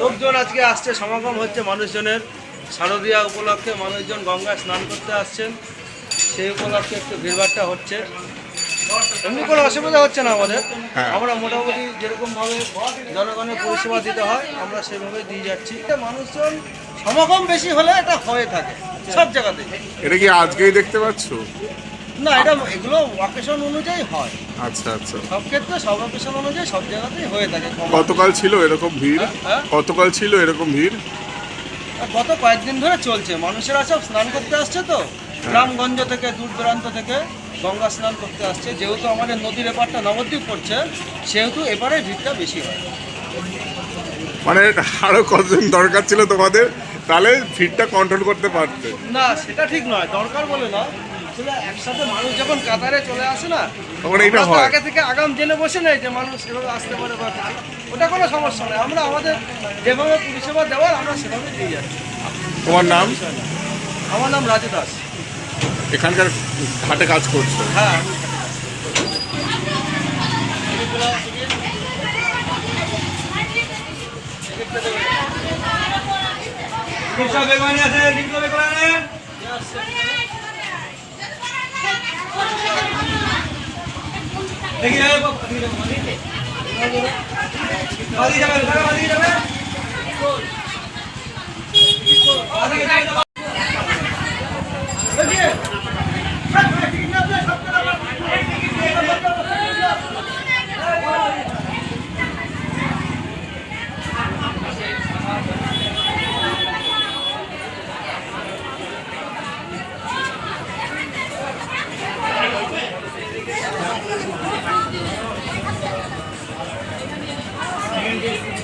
লোকজন আজকে আসছে সমাগম হচ্ছে মানুষজনের। শারদীয়া উপলক্ষে মানুষজন গঙ্গায় স্নান করতে আসছেন। সেই উপলক্ষে একটু ভিড়ভাড়টা হচ্ছে। এমনি কোনো অসুবিধা হচ্ছে না আমাদের। হ্যাঁ। আমরা মোটামুটি যেরকমভাবে জনগণের পরিষেবা দিতে হয় আমরা সেভাবে দিয়ে যাচ্ছি। এটা মানুষজন সমাগম বেশি হলে এটা হয়ে থাকে সব জায়গাতে এটা কি আজকেই দেখতে পাচ্ছ? না এটা এগুলো অকেশন অনুযায়ী হয়। আচ্ছা আচ্ছা। সব ক্ষেত্রে সব অকেশন অনুযায়ী সব জায়গাতেই হয়ে থাকে। গতকাল ছিল এরকম ভিড়? হ্যাঁ? গতকাল ছিল এরকম ভিড়? গত কয়েকদিন ধরে চলছে। মানুষেরা সব স্নান করতে আসছে তো? গ্রামগঞ্জ থেকে দূর দূরান্ত থেকে গঙ্গা স্নান করতে আসছে। যেহেতু আমাদের নদীর এপারটা নবদ্বীপ পড়ছে সেহেতু এপারে ভিড়টা বেশি হয়। মানে আরও কতজন দরকার ছিল তোমাদের? তাহলে ভিড়টা কন্ট্রোল করতে পারতে। না সেটা ঠিক নয়। দরকার বলে না। আসলে একসাথে মানুষ যখন কাতারে চলে আসে না তখন এটা হয়। আগে থেকে আগাম জেনে বসে নেই যে মানুষ এভাবে আসতে পারে বা ওটা কোনো সমস্যা নয় আমরা আমাদের যেভাবে পরিষেবা দেওয়ার আমরা সেভাবে দিয়ে যাচ্ছি। তোমার নাম? আমার নাম রাজু দাস। এখানকার ঘাটে কাজ করছ? হ্যাঁ। বেগুনি আছে দেখি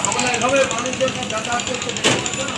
আমরা এভাবে মানুষজন যাতায়াত করতে